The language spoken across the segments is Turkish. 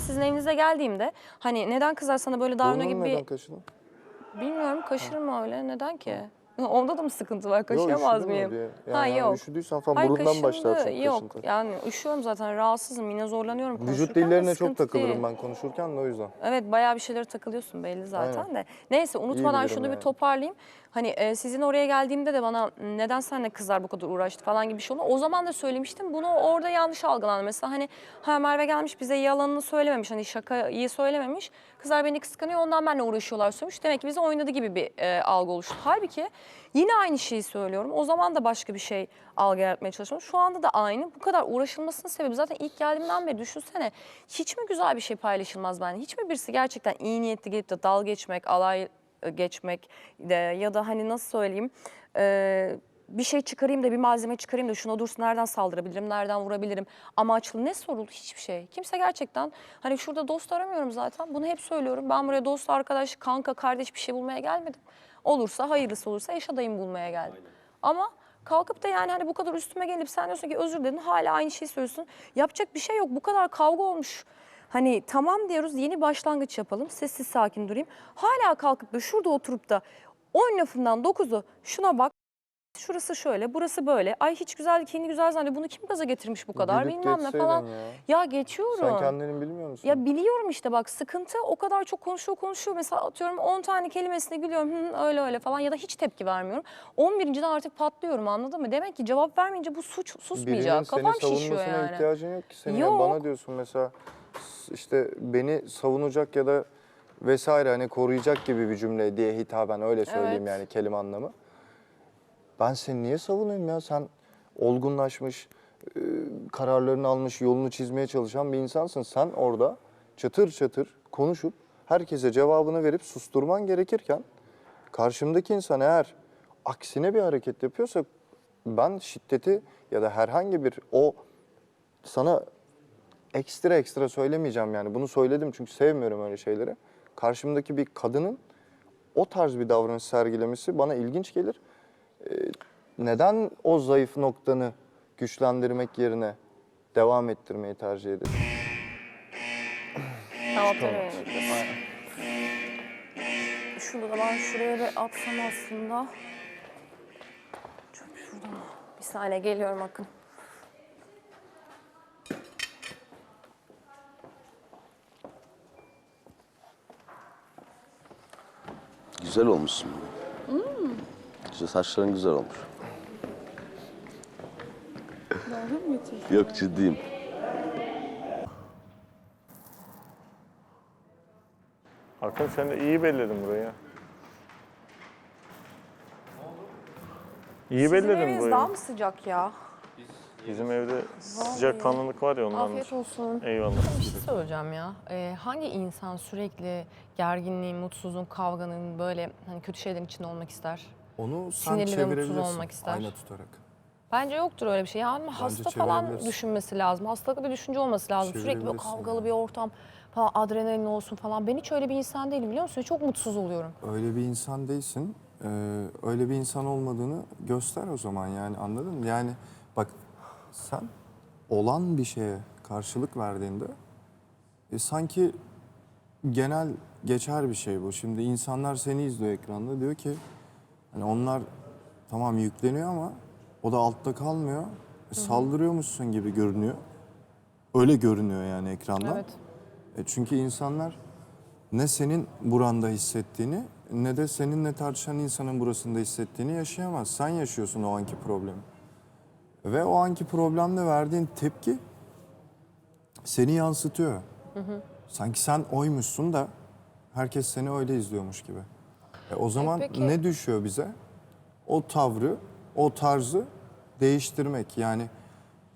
sizin evinize geldiğimde hani neden kızlar sana böyle davranıyor Burnun gibi neden bir... kaşıdın? Bilmiyorum kaşırım mı öyle? Neden ki? Onda da mı sıkıntı var? Kaşıyamaz üşüdün mü mıyım? diye. Yani ha hani yok. üşüdüysen falan Hayır, burundan başlar çünkü Yok kaşıntı. yani üşüyorum zaten rahatsızım yine zorlanıyorum konuşurken Vücut de dillerine çok sıkıntı takılırım değil. ben konuşurken de o yüzden. Evet bayağı bir şeylere takılıyorsun belli zaten Aynen. de. Neyse unutmadan bilirim şunu bir yani. toparlayayım. Hani e, sizin oraya geldiğimde de bana neden seninle kızlar bu kadar uğraştı falan gibi bir şey oldu. O zaman da söylemiştim. Bunu orada yanlış algılandı. Mesela hani ha Merve gelmiş bize yalanını söylememiş. Hani şakayı söylememiş. Kızlar beni kıskanıyor ondan benimle uğraşıyorlar söylemiş. Demek ki bize oynadı gibi bir e, algı oluştu. Halbuki yine aynı şeyi söylüyorum. O zaman da başka bir şey algı yaratmaya çalışıyorum. Şu anda da aynı. Bu kadar uğraşılmasının sebebi zaten ilk geldiğimden beri düşünsene. Hiç mi güzel bir şey paylaşılmaz bende? Hiç mi birisi gerçekten iyi niyetli gelip de dal geçmek, alay geçmek de ya da hani nasıl söyleyeyim e, bir şey çıkarayım da bir malzeme çıkarayım da şuna dursun nereden saldırabilirim, nereden vurabilirim amaçlı ne soruldu hiçbir şey. Kimse gerçekten hani şurada dost aramıyorum zaten bunu hep söylüyorum. Ben buraya dost, arkadaş, kanka, kardeş bir şey bulmaya gelmedim. Olursa hayırlısı olursa eş adayım bulmaya geldim. Ama kalkıp da yani hani bu kadar üstüme gelip sen diyorsun ki özür diledin hala aynı şeyi söylüyorsun. Yapacak bir şey yok bu kadar kavga olmuş. Hani tamam diyoruz yeni başlangıç yapalım sessiz sakin durayım. Hala kalkıp da şurada oturup da 10 lafından 9'u şuna bak şurası şöyle burası böyle. Ay hiç güzel kendi güzel zannediyor bunu kim gaza getirmiş bu kadar Gülüp bilmem ne geçseydin falan. ya. Ya geçiyorum. Sen kendini bilmiyor musun? Ya biliyorum işte bak sıkıntı o kadar çok konuşuyor konuşuyor. Mesela atıyorum 10 tane kelimesine gülüyorum Hı, öyle öyle falan ya da hiç tepki vermiyorum. 11.den artık patlıyorum anladın mı? Demek ki cevap vermeyince bu suç Birinin susmayacak. seni Kafam şişiyor savunmasına yani. ihtiyacın yok ki. Senin Yok. bana diyorsun mesela işte beni savunacak ya da vesaire hani koruyacak gibi bir cümle diye hitaben öyle söyleyeyim Evet. yani kelime anlamı. Ben seni niye savunayım ya? Sen olgunlaşmış, e, kararlarını almış, yolunu çizmeye çalışan bir insansın. Sen orada çatır çatır konuşup herkese cevabını verip susturman gerekirken karşımdaki insan eğer aksine bir hareket yapıyorsa ben şiddeti ya da herhangi bir o sana ekstra ekstra söylemeyeceğim yani. Bunu söyledim çünkü sevmiyorum öyle şeyleri. Karşımdaki bir kadının o tarz bir davranış sergilemesi bana ilginç gelir. Ee, neden o zayıf noktanı güçlendirmek yerine devam ettirmeyi tercih edersin? Tamam. Şunu da ben şuraya bir atsam aslında. Çöp şurada mı? Bir saniye geliyorum Akın. Güzel olmuşsun. Hmm. Güzel, saçların güzel olmuş. Yok ciddiyim. Hakan sen de iyi belledin burayı. İyi Sizin belledin eviniz burayı. daha mı sıcak ya? Bizim evde sıcak kanlılık var ya ondan. Afiyet olsun. Eyvallah. Bir şey söyleyeceğim ya. Ee, hangi insan sürekli gerginliğin, mutsuzluğun, kavganın böyle hani kötü şeylerin içinde olmak ister? Onu sen Sinirli ve mutsuz çevirebilirsin olmak ister. ayna tutarak. Bence yoktur öyle bir şey. Yani hasta falan çevirebilirsin. düşünmesi lazım. Hastalıklı bir düşünce olması lazım. Sürekli böyle Çevirebilirsin kavgalı bir ortam falan, adrenalin olsun falan. Ben hiç öyle bir insan değilim biliyor musun? Çok mutsuz oluyorum. Öyle bir insan değilsin. Ee, öyle bir insan olmadığını göster o zaman yani anladın mı? Yani bak sen olan bir şeye karşılık verdiğinde e, sanki genel geçer bir şey bu. Şimdi insanlar seni izliyor ekranda diyor ki hani onlar tamam yükleniyor ama o da altta kalmıyor. E, saldırıyormuşsun gibi görünüyor. Öyle görünüyor yani ekrandan. Evet. E çünkü insanlar ne senin buranda hissettiğini ne de seninle tartışan insanın burasında hissettiğini yaşayamaz. Sen yaşıyorsun o anki problemi. Ve o anki problemde verdiğin tepki seni yansıtıyor. Sanki sen oymuşsun da herkes seni öyle izliyormuş gibi. E o zaman peki- ne düşüyor bize? O tavrı, o tarzı değiştirmek. Yani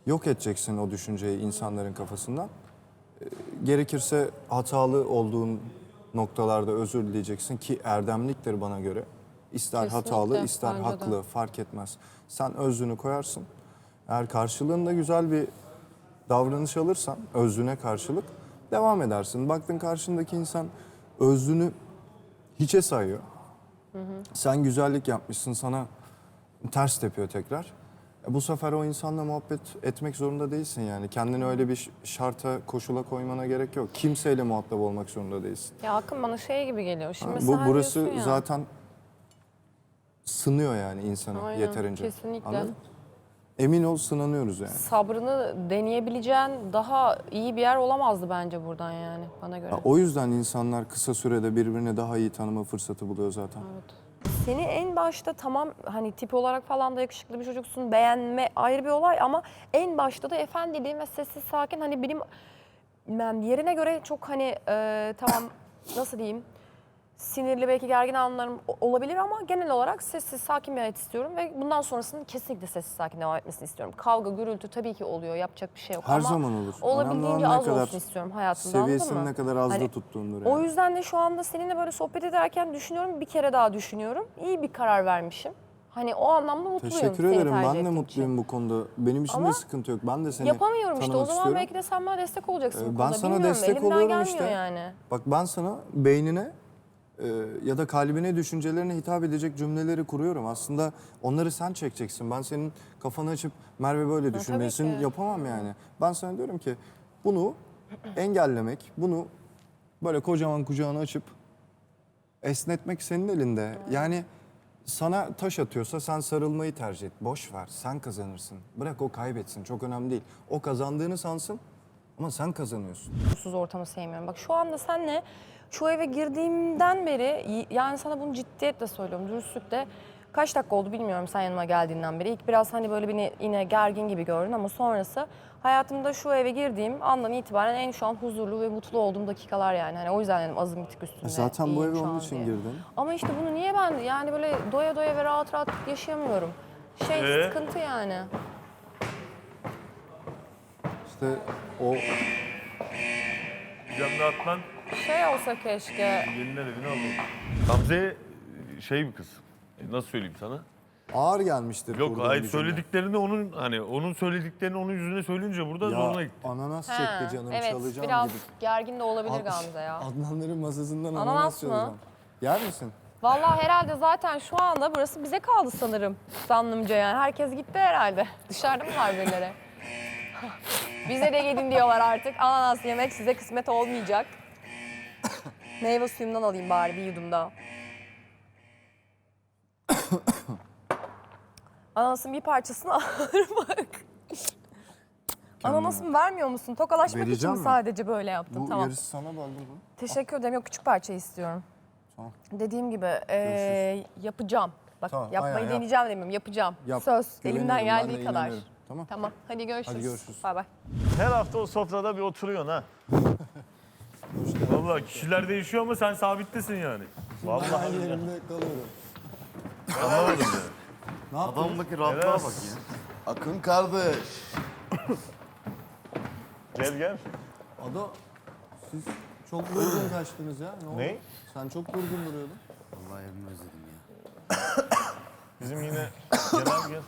yok edeceksin o düşünceyi insanların kafasından gerekirse hatalı olduğun noktalarda özür dileyeceksin ki erdemliktir bana göre. İster Kesinlikle, hatalı, ister bence de. haklı fark etmez. Sen özrünü koyarsın. Eğer karşılığında güzel bir davranış alırsan özrüne karşılık devam edersin. Baktın karşındaki insan özrünü hiçe sayıyor. Sen güzellik yapmışsın sana ters tepiyor tekrar. E, Bu sefer o insanla muhabbet etmek zorunda değilsin yani. Kendini öyle bir şarta, koşula koymana gerek yok. Kimseyle muhatap olmak zorunda değilsin. Ya Akın bana şey gibi geliyor. Şimdi Ha, Bu burası ya, zaten sınıyor yani insanı Aynen, yeterince. kesinlikle. Anladın? Emin ol sınanıyoruz yani. sabrını deneyebileceğin daha iyi bir yer olamazdı bence buradan yani bana göre. Ya o yüzden insanlar kısa sürede birbirini daha iyi tanıma fırsatı buluyor zaten. Seni en başta tamam hani tip olarak falan da yakışıklı bir çocuksun beğenme ayrı bir olay ama en başta da efendiliğin ve sessiz sakin hani benim ben yerine göre çok hani e, tamam nasıl diyeyim sinirli belki gergin anlarım o- olabilir ama genel olarak sessiz sakin bir hayat istiyorum ve bundan sonrasının kesinlikle sessiz sakin devam etmesini istiyorum. Kavga gürültü tabii ki oluyor yapacak bir şey yok Her ama zaman olur. Olabildiğince az kadar olsun istiyorum hayatımda Seviyesini ne kadar azda Hani tuttuğundur O yani. yüzden de şu anda seninle böyle sohbet ederken düşünüyorum. Bir kere daha düşünüyorum. İyi bir karar vermişim. Hani o anlamda mutluyum Teşekkür ederim. Ben de mutluyum için. bu konuda. Benim için Ama de sıkıntı yok. Ben de seni Yapamıyorum işte. O zaman istiyorum. belki de sen bana destek olacaksın Ee, bu ben konuda. sana Bilmiyorum. destek Elimden oluyorum gelmiyor işte. yani. Bak ben sana beynine e, ya da kalbine, düşüncelerine hitap edecek cümleleri kuruyorum. Aslında onları sen çekeceksin. Ben senin kafanı açıp Merve böyle düşünmesin ki. yapamam yani. Ben sana diyorum ki bunu engellemek, bunu böyle kocaman kucağını açıp esnetmek senin elinde. Yani sana taş atıyorsa sen sarılmayı tercih et. Boş ver, sen kazanırsın. Bırak o kaybetsin, çok önemli değil. O kazandığını sansın ama sen kazanıyorsun. Huzursuz ortamı sevmiyorum. Bak şu anda senle şu eve girdiğimden beri yani sana bunu ciddiyetle söylüyorum, dürüstlükle. Kaç dakika oldu bilmiyorum sen yanıma geldiğinden beri. İlk biraz hani böyle beni yine gergin gibi gördün ama sonrası hayatımda şu eve girdiğim andan itibaren en şu an huzurlu ve mutlu olduğum dakikalar yani. Hani o yüzden dedim azım bir tık üstünde. E Zaten bu eve onun için diye. girdin. Ama işte bunu niye ben yani böyle doya doya ve rahat rahat yaşayamıyorum. Şey Ee? sıkıntı yani. İşte o Cem Dağıtman Şey olsa keşke. geline evine alalım. Gamze şey bir kız. E, Nasıl söyleyeyim sana? ağır gelmiştir. Yok kurduğun hayır söylediklerini onun hani onun söylediklerini onun yüzüne söyleyince burada zoruna Ya gitti. ananas Ha, çekti canım evet çalacağım biraz gibi. gergin de olabilir Ad- Gamze ya. Adnanların masasından ananas, Ananas mı? çalacağım. Yer misin? Vallahi herhalde zaten şu anda burası bize kaldı sanırım. Zannımca yani. Herkes gitti herhalde. Dışarıda mı var birileri? bize de gidin diyorlar artık. Ananas yemek size kısmet olmayacak. Meyve suyumdan alayım bari bir yudum daha. Ananasın bir parçasını alırım bak. Ananasımı vermiyor musun? Tokalaşmak için Vereceğim mi mi? sadece böyle yaptım? Bu tamam. yarısı sana böldüm bunu. Teşekkür ederim. Yok küçük parça istiyorum. Tamam. Dediğim gibi eee, yapacağım. Bak Tamam, yapmayı aynen yap. deneyeceğim demiyorum. Yapacağım. Yap. Söz. Güveniyorum, Elimden ben de geldiği kadar. inanıyorum. Tamam. Tamam. Hadi görüşürüz. Hadi görüşürüz. Bay bay. Her hafta o sofrada bir oturuyorsun ha. Vallahi kişiler değişiyor ama sen sabittesin yani. Vallahi Aynı yerimde kalıyorum. anlamadım ya. Ne yaptın? Adamdaki rahatlığa bak ya. Akın kardeş. Gel gel. Ado siz çok durgun kaçtınız ya. Ne? oldu? Ne? Sen çok durgun duruyordun. Vallahi evimi özledim ya. Bizim yine gel abi gel.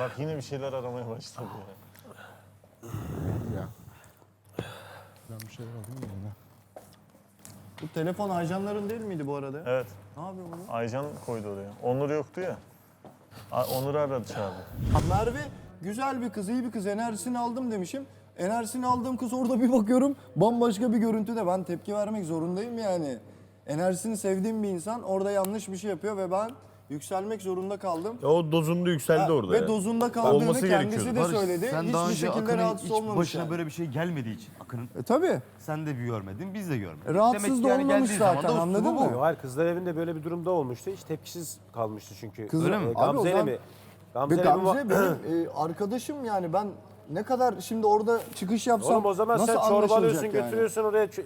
Bak yine bir şeyler aramaya başladı ya. Bu telefon ajanların değil miydi bu arada? Evet. Ne yapıyor bunu? Aycan koydu oraya. Onur yoktu ya. A- Onur'u aradı çağırdı. Merve güzel bir kız, iyi bir kız. Enerjisini aldım demişim. Enerjisini aldığım kız orada bir bakıyorum bambaşka bir görüntüde. Ben tepki vermek zorundayım yani. Enerjisini sevdiğim bir insan orada yanlış bir şey yapıyor ve ben yükselmek zorunda kaldım. Ya o dozunda yükseldi Ha, orada ve ya. dozunda kaldığını Olması kendisi gerekiyordu. de Barış, söyledi. sen daha Hiçbir önce şekilde Akın'ın rahatsız hiç olmamış. başına yani. böyle bir şey gelmediği için Akın'ın E tabii. sen de bir görmedin, biz de görmedik. Rahatsız Demek ki da yani olmamış geldiği zaman zaten, da üslubu anladın bu. mı? Hayır kızlar evinde böyle bir durumda olmuştu. Hiç tepkisiz kalmıştı çünkü. Kız- Öyle mi? Abi o Gamze'yle zaman- mi? Ve Gamze muha- benim e, arkadaşım yani ben ne kadar şimdi orada çıkış yapsam Oğlum o zaman nasıl sen çorba alıyorsun anlaşılacak yani? götürüyorsun oraya ç-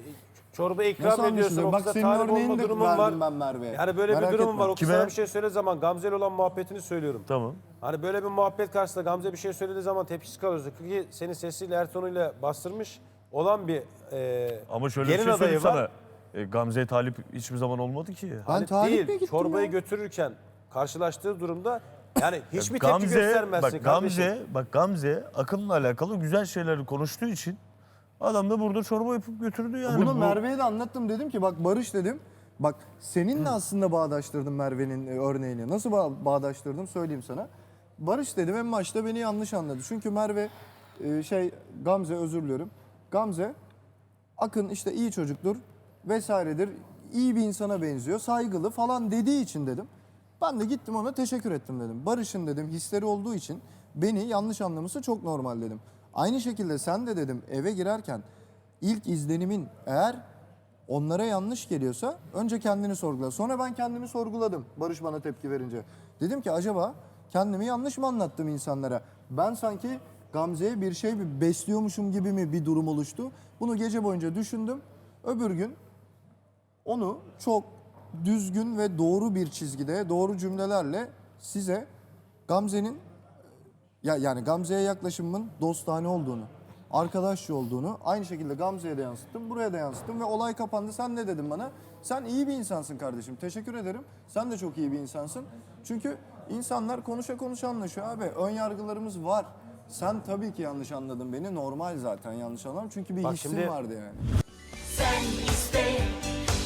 çorba ikram Nasıl ediyorsun. anlaşılıyor? Bak senin talip örneğini olma de durumun verdim var. ben Merve'ye. Yani böyle Merak bir durumum etme. var. O Kime? sana bir şey söylediği zaman Gamze'yle olan muhabbetini söylüyorum. Tamam. Hani böyle bir muhabbet karşısında Gamze bir şey söylediği zaman tepkisiz kalıyorsun. Ki senin sesiyle her tonuyla bastırmış olan bir e, Ama şöyle bir gelin şey adayı söyleyeyim var. sana. E, Gamze'ye talip hiçbir zaman olmadı ki. Ben Hani talip mi değil, gittim çorbayı ya? götürürken karşılaştığı durumda yani hiçbir tepki Gamze, göstermezsin bak kardeşim. Gamze, bak Gamze Akın'la alakalı güzel şeyleri konuştuğu için adam da burada çorba yapıp götürdü yani. Bunu Bu- Merve'ye de anlattım dedim ki bak Barış dedim. Bak seninle aslında bağdaştırdım Merve'nin e, örneğini. Nasıl ba- bağdaştırdım söyleyeyim sana. Barış dedim en başta beni yanlış anladı. Çünkü Merve e, şey Gamze özür diliyorum. Gamze Akın işte iyi çocuktur vesairedir. iyi bir insana benziyor, saygılı falan dediği için dedim. Ben de gittim ona teşekkür ettim dedim. Barış'ın dedim hisleri olduğu için beni yanlış anlaması çok normal dedim. Aynı şekilde sen de dedim eve girerken ilk izlenimin eğer onlara yanlış geliyorsa önce kendini sorgula. Sonra ben kendimi sorguladım Barış bana tepki verince. Dedim ki acaba kendimi yanlış mı anlattım insanlara? Ben sanki Gamze'ye bir şey bir besliyormuşum gibi mi bir durum oluştu? Bunu gece boyunca düşündüm. Öbür gün onu çok düzgün ve doğru bir çizgide, doğru cümlelerle size Gamze'nin ya yani Gamze'ye yaklaşımımın dostane olduğunu, arkadaşça olduğunu aynı şekilde Gamze'ye de yansıttım, buraya da yansıttım ve olay kapandı. Sen ne dedin bana? Sen iyi bir insansın kardeşim. Teşekkür ederim. Sen de çok iyi bir insansın. Çünkü insanlar konuşa konuşa anlaşıyor abi. Ön yargılarımız var. Sen tabii ki yanlış anladın beni. Normal zaten yanlış anlamam. Çünkü bir Bak hissin şimdi- vardı yani. Sen iste,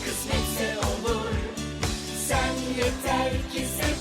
kısmetse olur. Sen yeter ki. Düşle